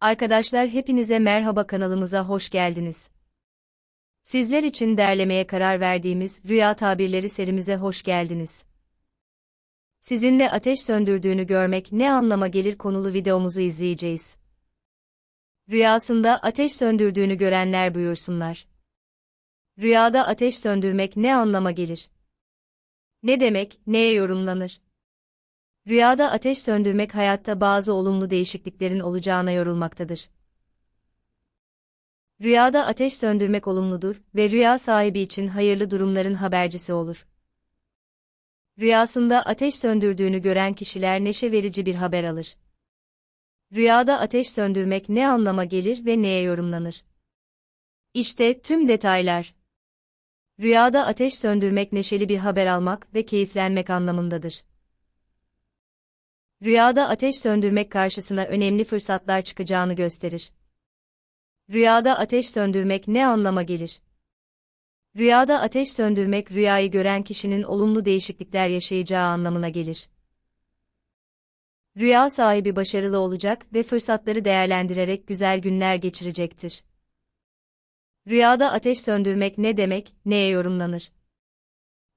Arkadaşlar hepinize merhaba kanalımıza hoş geldiniz. Sizler için derlemeye karar verdiğimiz Rüya Tabirleri serimize hoş geldiniz. Sizinle ateş söndürdüğünü görmek ne anlama gelir konulu videomuzu izleyeceğiz. Rüyasında ateş söndürdüğünü görenler buyursunlar. Rüyada ateş söndürmek ne anlama gelir? Ne demek, neye yorumlanır? Rüyada ateş söndürmek hayatta bazı olumlu değişikliklerin olacağına yorulmaktadır. Rüyada ateş söndürmek olumludur ve rüya sahibi için hayırlı durumların habercisi olur. Rüyasında ateş söndürdüğünü gören kişiler neşe verici bir haber alır. Rüyada ateş söndürmek ne anlama gelir ve neye yorumlanır? İşte tüm detaylar. Rüyada ateş söndürmek neşeli bir haber almak ve keyiflenmek anlamındadır. Rüyada ateş söndürmek karşısına önemli fırsatlar çıkacağını gösterir. Rüyada ateş söndürmek ne anlama gelir? Rüyada ateş söndürmek rüyayı gören kişinin olumlu değişiklikler yaşayacağı anlamına gelir. Rüya sahibi başarılı olacak ve fırsatları değerlendirerek güzel günler geçirecektir. Rüyada ateş söndürmek ne demek, neye yorumlanır?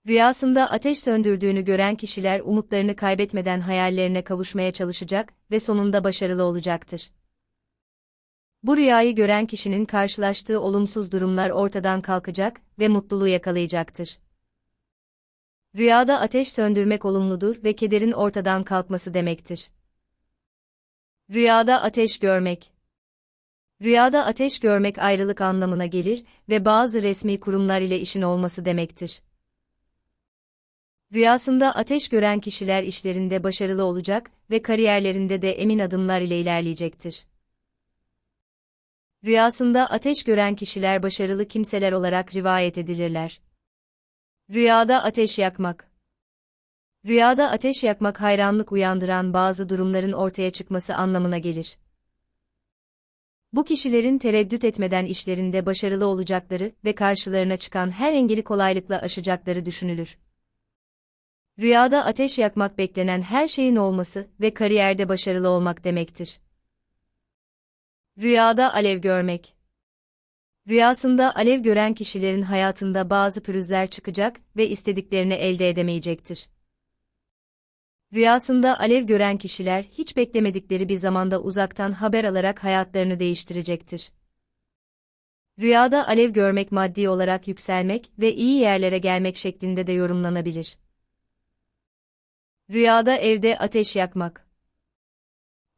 Rüyasında ateş söndürdüğünü gören kişiler umutlarını kaybetmeden hayallerine kavuşmaya çalışacak ve sonunda başarılı olacaktır. Bu rüyayı gören kişinin karşılaştığı olumsuz durumlar ortadan kalkacak ve mutluluğu yakalayacaktır. Rüyada ateş söndürmek olumludur ve kederin ortadan kalkması demektir. Rüyada ateş görmek Rüyada ateş görmek ayrılık anlamına gelir ve bazı resmi kurumlar ile işin olması demektir. Rüyasında ateş gören kişiler işlerinde başarılı olacak ve kariyerlerinde de emin adımlar ile ilerleyecektir. Rüyasında ateş gören kişiler başarılı kimseler olarak rivayet edilirler. Rüyada ateş yakmak Rüyada ateş yakmak hayranlık uyandıran bazı durumların ortaya çıkması anlamına gelir. Bu kişilerin tereddüt etmeden işlerinde başarılı olacakları ve karşılarına çıkan her engeli kolaylıkla aşacakları düşünülür. Rüyada ateş yakmak beklenen her şeyin olması ve kariyerde başarılı olmak demektir. Rüyada alev görmek Rüyasında alev gören kişilerin hayatında bazı pürüzler çıkacak ve istediklerini elde edemeyecektir. Rüyasında alev gören kişiler hiç beklemedikleri bir zamanda uzaktan haber alarak hayatlarını değiştirecektir. Rüyada alev görmek maddi olarak yükselmek ve iyi yerlere gelmek şeklinde de yorumlanabilir. Rüyada evde ateş yakmak.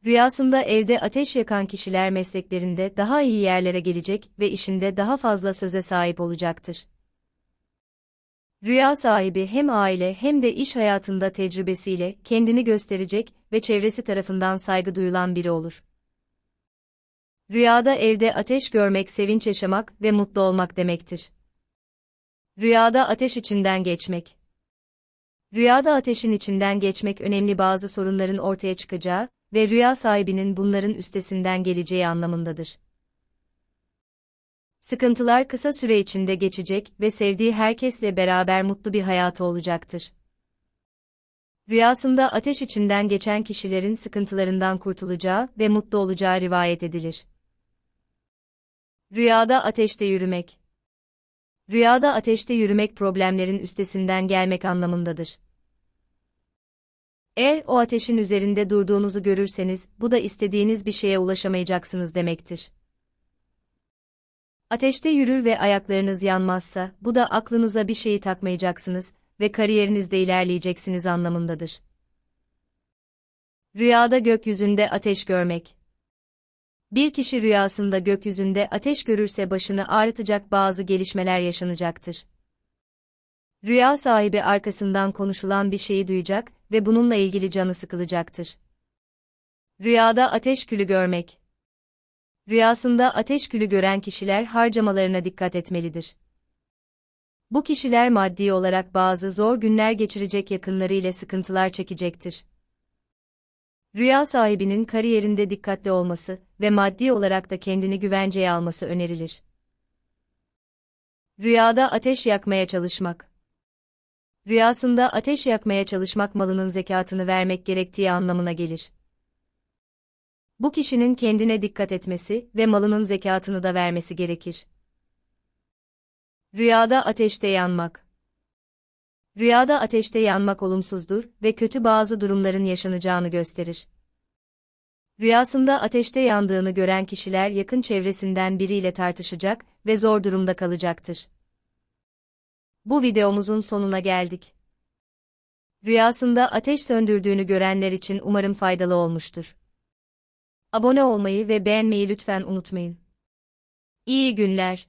Rüyasında evde ateş yakan kişiler mesleklerinde daha iyi yerlere gelecek ve işinde daha fazla söze sahip olacaktır. Rüya sahibi hem aile hem de iş hayatında tecrübesiyle kendini gösterecek ve çevresi tarafından saygı duyulan biri olur. Rüyada evde ateş görmek sevinç yaşamak ve mutlu olmak demektir. Rüyada ateş içinden geçmek. Rüyada ateşin içinden geçmek önemli bazı sorunların ortaya çıkacağı ve rüya sahibinin bunların üstesinden geleceği anlamındadır. Sıkıntılar kısa süre içinde geçecek ve sevdiği herkesle beraber mutlu bir hayatı olacaktır. Rüyasında ateş içinden geçen kişilerin sıkıntılarından kurtulacağı ve mutlu olacağı rivayet edilir. Rüyada ateşte yürümek Rüyada ateşte yürümek problemlerin üstesinden gelmek anlamındadır. Eğer o ateşin üzerinde durduğunuzu görürseniz, bu da istediğiniz bir şeye ulaşamayacaksınız demektir. Ateşte yürür ve ayaklarınız yanmazsa, bu da aklınıza bir şeyi takmayacaksınız ve kariyerinizde ilerleyeceksiniz anlamındadır. Rüyada gökyüzünde ateş görmek Bir kişi rüyasında gökyüzünde ateş görürse başını ağrıtacak bazı gelişmeler yaşanacaktır. Rüya sahibi arkasından konuşulan bir şeyi duyacak ve bununla ilgili canı sıkılacaktır. Rüyada ateş külü görmek Rüyasında ateş külü gören kişiler harcamalarına dikkat etmelidir. Bu kişiler maddi olarak bazı zor günler geçirecek yakınlarıyla sıkıntılar çekecektir. Rüya sahibinin kariyerinde dikkatli olması ve maddi olarak da kendini güvenceye alması önerilir. Rüyada ateş yakmaya çalışmak Rüyasında ateş yakmaya çalışmak malının zekatını vermek gerektiği anlamına gelir. Bu kişinin kendine dikkat etmesi ve malının zekatını da vermesi gerekir. Rüyada ateşte yanmak. Rüyada ateşte yanmak olumsuzdur ve kötü bazı durumların yaşanacağını gösterir. Rüyasında ateşte yandığını gören kişiler yakın çevresinden biriyle tartışacak ve zor durumda kalacaktır. Bu videomuzun sonuna geldik. Rüyasında ateş söndürdüğünü görenler için umarım faydalı olmuştur. Abone olmayı ve beğenmeyi lütfen unutmayın. İyi günler.